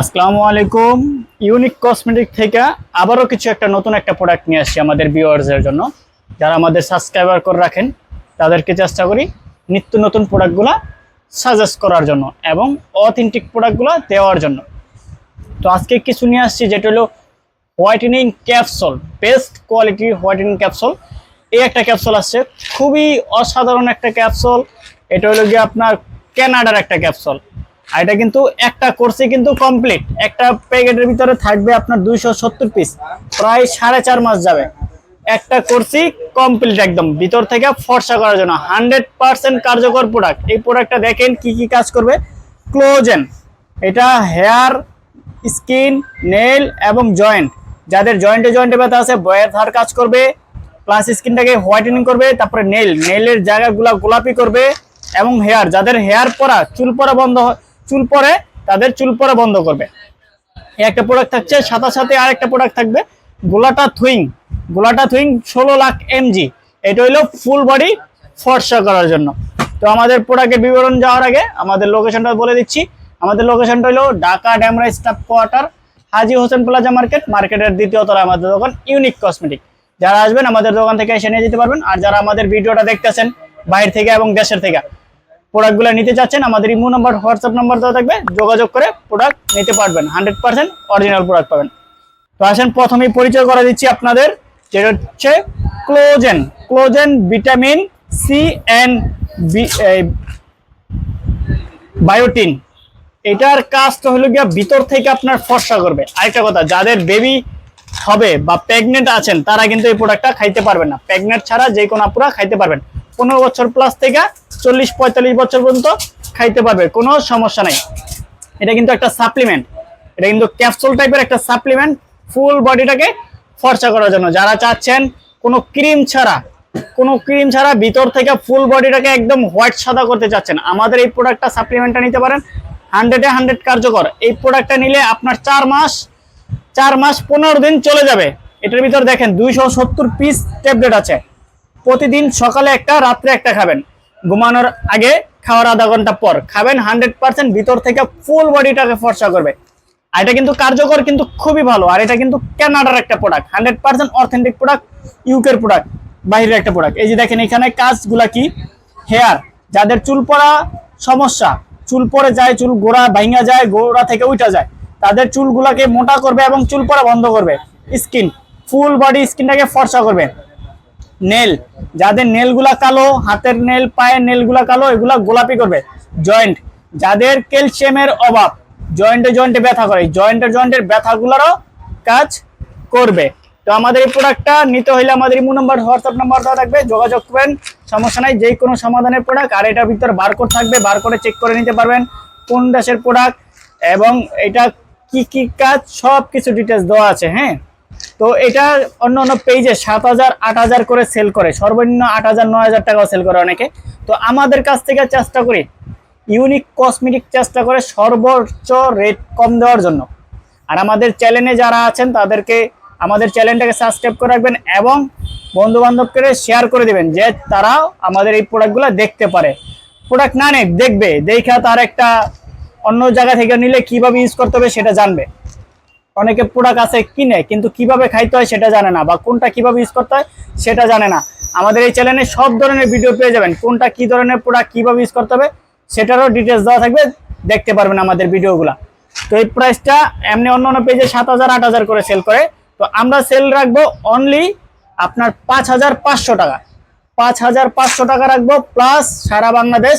আসসালামু আলাইকুম। Unique cosmetic থেকে আবারও কিছু একটা নতুন একটা প্রোডাক্ট নিয়ে আসছি আমাদের ভিউয়ার্সের জন্য। যারা আমাদের সাবস্ক্রাইবার করে রাখেন, তাদেরকে চেষ্টা করি নিত্য নতুন প্রোডাক্টগুলো সাজেস্ট করার জন্য এবং অথেন্টিক প্রোডাক্টগুলো দেওয়ার জন্য। তো আজকে কিছু নিয়ে আসছি, যেটা হলো হোয়াইটেনিং ক্যাপসুল বেস্ট কোয়ালিটির হোয়াইটেনিং ক্যাপসুল এই একটা ক্যাপসুল আসছে, খুবই অসাধারণ একটা ক্যাপসুল এটা হলো গিয়ে আপনার ক্যানাডার একটা ক্যাপসুল আর এটা কিন্তু একটা কোর্সে কিন্তু কমপ্লিট একটা প্যাকেটের ভিতরে থাকবে আপনার দুইশো সত্তর পিস প্রায় সাড়ে চার মাস যাবে। একটা কোর্সই কমপ্লিট একদম। ভিতর থেকে ফর্সা করার জন্য। হান্ড্রেড পার্সেন্ট কার্যকর প্রোডাক্ট এই প্রোডাক্টটা দেখেন কি কি কাজ করবে। ক্লোজেন এটা হেয়ার স্কিন নেল এবং জয়েন্ট যাদের জয়েন্টে জয়েন্টে ব্যথা আছে, বয়ের ধার কাজ করবে। প্লাস স্কিনটাকে হোয়াইটেনিং করবে, তারপরে নেল নেলের জায়গাগুলো গোলাপি করবে এবং হেয়ার যাদের হেয়ার পরা, চুল পরা বন্ধ হয় চুল পরে, তাদের চুল পরে বন্ধ করবে। একটা প্রোডাক্ট থাকছে, সাথে সাথে আর একটা প্রোডাক্ট থাকবে, গোলাটা থুইং। গোলাটা থুইং ষোলো লাখ এমজি এটা হইল ফুল বডি ফর্সা করার জন্য। তো আমাদের প্রোডাক্টের বিবরণ যাওয়ার আগে আমাদের লোকেশনটা বলে দিচ্ছি। আমাদের লোকেশনটা হলো Dhaka Demra staff quarter, Haji Hossain plaza market, মার্কেটের দ্বিতীয় তলায় আমাদের দোকান, ইউনিক কসমেটিক। যারা আসবেন আমাদের দোকান থেকে এসে নিয়ে যেতে পারবেন। আর যারা আমাদের ভিডিওটা দেখতেছেন বাইরে থেকে এবং দেশের থেকে প্রোডাক্টগুলো নিতে চাচ্ছেন, আমাদের ইমো নাম্বার, হোয়াটসঅ্যাপ নাম্বার দেওয়া থাকবে, যোগাযোগ করে প্রোডাক্ট নিতে পারবেন, হান্ড্রেড পার্সেন্ট অরিজিনাল প্রোডাক্ট পাবেন। তো আসেন, প্রথমেই পরিচয় করে দিচ্ছি আপনাদের, যেটা হচ্ছে collagen collagen vitamin C and biotin এটার কাজটা হলো গিয়া ভিতর থেকে আপনার ফর্সা করবে। আরেকটা কথা, যাদের বেবি হবে বা প্রেগনেন্ট আছেন, তারা কিন্তু এই প্রোডাক্টটা খাইতে পারবেন না। প্রেগনেন্ট ছাড়া যে কোনো আপুরা খাইতে পারবেন। পনেরো বছর প্লাস থেকে চল্লিশ, পঁয়তাল্লিশ বছর পর্যন্ত খাইতে পারবে, কোনো সমস্যা নাই। এটা কিন্তু একটা সাপ্লিমেন্ট এটা কিন্তু ক্যাপসুল টাইপের একটা সাপ্লিমেন্ট ফুল বডিটাকে ফর্সা করার জন্য। যারা চাচ্ছেন কোনো ক্রিম ছাড়া, কোনো ক্রিম ছাড়া ভিতর থেকে ফুল বডিটাকে একদম হোয়াইট সাদা করতে চাচ্ছেন, আমাদের এই প্রোডাক্টটা সাপ্লিমেন্টটা নিতে পারেন। হান্ড্রেডে হান্ড্রেড কার্যকর। এই প্রোডাক্টটা নিলে আপনার চার মাস চার মাস পনেরো দিন চলে যাবে। এটার ভিতর দেখেন, দুইশো সত্তর পিস ট্যাবলেট আছে। প্রতিদিন সকালে একটা, রাত্রে একটা খাবেন। ঘুমানোর আগে খাওয়ার আধা ঘণ্টা পর খাবেন, হান্ড্রেড পার্সেন্ট ভিতর থেকে ফুল বডিটাকে ফর্সা করবে। আর এটা কিন্তু কার্যকর, কিন্তু খুবই ভালো। আর এটা কিন্তু কানাডার একটা product hundred percent authentic product ইউকের প্রোডাক্ট বাইরের একটা প্রোডাক্ট এই যে দেখেন, এখানে কাজগুলা কি? হেয়ার যাদের চুল পড়া সমস্যা, চুল পড়ে যায়, চুল গোড়া ভাঙা যায়, গোড়া থেকে উঠা যায়, তাদের চুলগুলাকে মোটা করবে এবং চুল পড়া বন্ধ করবে। স্কিন ফুল বডি স্কিনটাকে ফর্সা করবে। নেল। যাদের নেলগুলা কালো, হাতের নেল, পায়ের নেলগুলা কালো, এগুলা গোলাপি করবে। জয়েন্ট। যাদের ক্যালসিয়ামের অভাব, জয়েন্টে জয়েন্টে ব্যথা করে। জয়েন্টের জয়েন্টের ব্যথাগুলোরও কাজ করবে। তো আমাদের এই প্রোডাক্টটা নিতে হলে আমাদের ইমো নাম্বার হোয়াটসঅ্যাপ নাম্বার দেওয়া থাকবে। যোগাযোগ করবেন। সমস্যা নাই, যে কোনো সমাধানের প্রোডাক্ট আর এটার ভিতরে বারকোড থাকবে। বারকোডে চেক করে নিতে পারবেন কোন দেশের প্রোডাক্ট এবং এটা কি কি কাজ সব কিছু ডিটেলস দেওয়া আছে হ্যাঁ? তো এটা অন্য অন্য পেজে সাত হাজার, আট হাজার করে সেল করে। সর্বনিম্ন আট হাজার, নয় হাজার টাকাও সেল করে অনেকে। তো আমাদের কাছ থেকে চেষ্টা করি ইউনিক কসমেটিক চেষ্টা করে সর্বোচ্চ রেট কম দেওয়ার জন্য। আর আমাদের চ্যানেলে যারা আছেন, তাদেরকে আমাদের চ্যানেলটাকে সাবস্ক্রাইব করে রাখবেন এবং বন্ধু বান্ধবকে শেয়ার করে দিবেন, যে তারা আমাদের এই প্রোডাক্টগুলো দেখতে পারে। প্রোডাক্ট না নেক দেখবে, দেখা তার একটা অন্য জায়গা থেকে নিলে কীভাবে ইউজ করতে হবে সেটা জানবে। অনেকে প্রোডাক্ট আছে কিনে, কিন্তু কীভাবে খাইতে হয় সেটা জানে না বা কোনটা কীভাবে ইউজ করতে হয় সেটা জানে না। আমাদের এই চ্যানেলে সব ধরনের ভিডিও পেয়ে যাবেন, কোনটা কি ধরনের প্রোডাক্ট কীভাবে ইউজ করতে হবে সেটারও ডিটেলস দেওয়া থাকবে, দেখতে পারবেন আমাদের ভিডিওগুলা তো এই প্রাইসটা এমনি অন্য অন্য পেজে সাত হাজার, আট হাজার করে সেল করে। তো আমরা সেল রাখব অনলি আপনার পাঁচ হাজার পাঁচশো টাকা। পাঁচ হাজার পাঁচশো টাকা রাখব প্লাস সারা বাংলাদেশ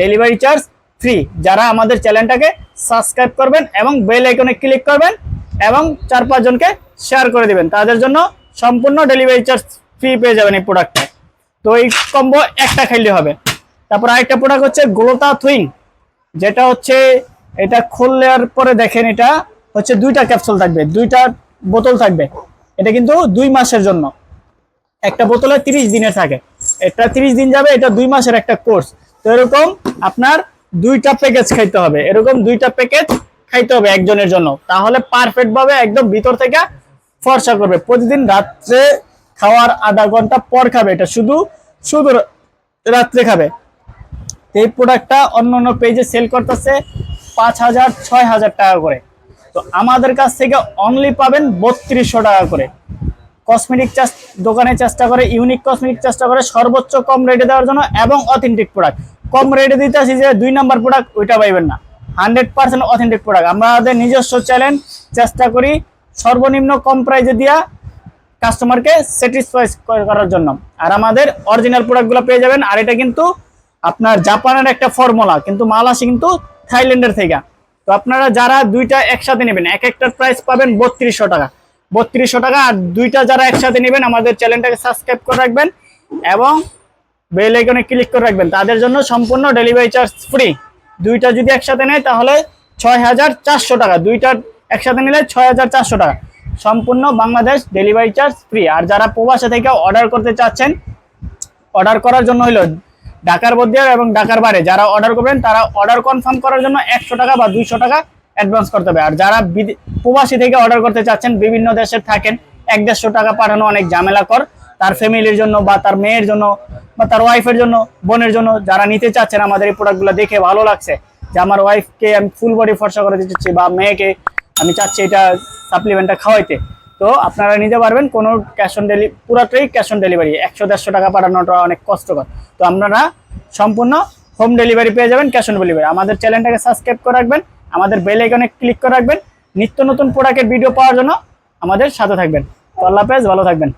ডেলিভারি চার্জ ফ্রি যারা আমাদের চ্যানেলটাকে সাবস্ক্রাইব করবেন এবং বেল আইকনে ক্লিক করবেন এবং চার পাঁচজনকে শেয়ার করে দিবেন। তাদের জন্য সম্পূর্ণ ডেলিভারি চার্জ ফ্রি পেয়ে যাবেন এই প্রোডাক্টটা তো এই কম্বো একটা খাইলে হবে। তারপর আরেকটা প্রোডাক্ট হচ্ছে গ্লোতা থুইং যেটা হচ্ছে, এটা খুললের পরে দেখেন, এটা হচ্ছে দুইটা ক্যাপসুল থাকবে, দুইটা বোতল থাকবে। এটা কিন্তু দুই মাসের জন্য। একটা বোতলে তিরিশ দিনের থাকে। এটা তিরিশ দিন যাবে, এটা দুই মাসের একটা কোর্স তো এরকম আপনার দুইটা প্যাকেজ খাইতে হবে। এরকম দুইটা প্যাকেজ খাইতে হবে একজনের জন্য। তাহলে পারফেক্ট ভাবে একদম ভিতর থেকে ফর্সা করবে। প্রতিদিন রাত্রে খাওয়ার আধা ঘণ্টা পর খাবে এটা শুধু শুধু রাত্রে খাবে। এই প্রোডাক্টটা অন্য অন্য পেজে সেল করতেছে পাঁচ হাজার, ছয় হাজার টাকা করে। তো আমাদের কাছ থেকে অনলি পাবেন বত্রিশশো টাকা করে। কসমেটিক চাষ, দোকানে চেষ্টা করে ইউনিক কসমেটিক চেষ্টা করে সর্বোচ্চ কম রেটে দেওয়ার জন্য এবং অথেন্টিক প্রোডাক্ট কম রেটে দিতে আসি যে দুই নাম্বার প্রোডাক্ট ওইটা পাইবেন না। হান্ড্রেড পার্সেন্ট অথেন্টিক প্রোডাক্ট আমাদের নিজস্ব চ্যালেঞ্জ চেষ্টা করি সর্বনিম্ন কম প্রাইজে দিয়া কাস্টমারকে স্যাটিসফাই করার জন্য। আর আমাদের অরিজিনাল প্রোডাক্টগুলো পেয়ে যাবেন। আর এটা কিন্তু আপনার জাপানের একটা ফর্মুলা কিন্তু মাল আসে কিন্তু থাইল্যান্ডের থেকে। তো আপনারা যারা দুইটা একসাথে নেবেন, এক একটার প্রাইস পাবেন বত্রিশশো টাকা। বত্রিশশো টাকা আর দুইটা যারা একসাথে নেবেন, আমাদের চ্যানেলটাকে সাবস্ক্রাইব করে রাখবেন এবং বেল আইকনে ক্লিক করে রাখবেন। তাদের জন্য সম্পূর্ণ ডেলিভারি চার্জ ফ্রি দুইটা যদি একসাথে নেয় তাহলে ছয় হাজার চারশো টাকা। দুইটা একসাথে নিলে ছয় হাজার চারশো টাকা। সম্পূর্ণ বাংলাদেশ ডেলিভারি চার্জ ফ্রি। আর যারা প্রবাসে থেকে অর্ডার করতে চাচ্ছেন, অর্ডার করার জন্য হলো ঢাকার মধ্যে এবং ঢাকার বাইরে। যারা অর্ডার করবেন, তারা অর্ডার কনফার্ম করার জন্য একশো টাকা বা দুইশো টাকা অ্যাডভান্স করতে হবে। আর যারা প্রবাসী থেকে অর্ডার করতে চাচ্ছেন, বিভিন্ন দেশে থাকেন, এক দেড়শো টাকা পাঠানো অনেক ঝামেলা কর তার ফ্যামিলির জন্য বা তার মেয়ের জন্য বা তার ওয়াইফের জন্য, বোনের জন্য যারা নিতে চাচ্ছেন আমাদের এই প্রোডাক্টগুলো দেখে ভালো লাগছে যে আমার ওয়াইফকে আমি ফুল বডি ফর্সা করে দিতে চাচ্ছি বা মেয়েকে আমি চাচ্ছি এটা সাপ্লিমেন্টটা খাওয়াইতে। তো আপনারা নিতে পারবেন কোনো ক্যাশ অন ডেলি পুরোটাই ক্যাশ অন ডেলিভারি একশো দেড়শো টাকা পাঠানোটা অনেক কষ্টকর। তো আপনারা সম্পূর্ণ হোম ডেলিভারি পেয়ে যাবেন ক্যাশ অন ডেলিভারি আমাদের চ্যানেলটাকে সাবস্ক্রাইব করে রাখবেন, আমাদের বেল আইকনে ক্লিক করে রাখবেন। নিত্য নতুন প্রোডাক্টের ভিডিও পাওয়ার জন্য আমাদের সাথে থাকবেন। তো আল্লাহ হাফেজ, ভালো থাকবেন।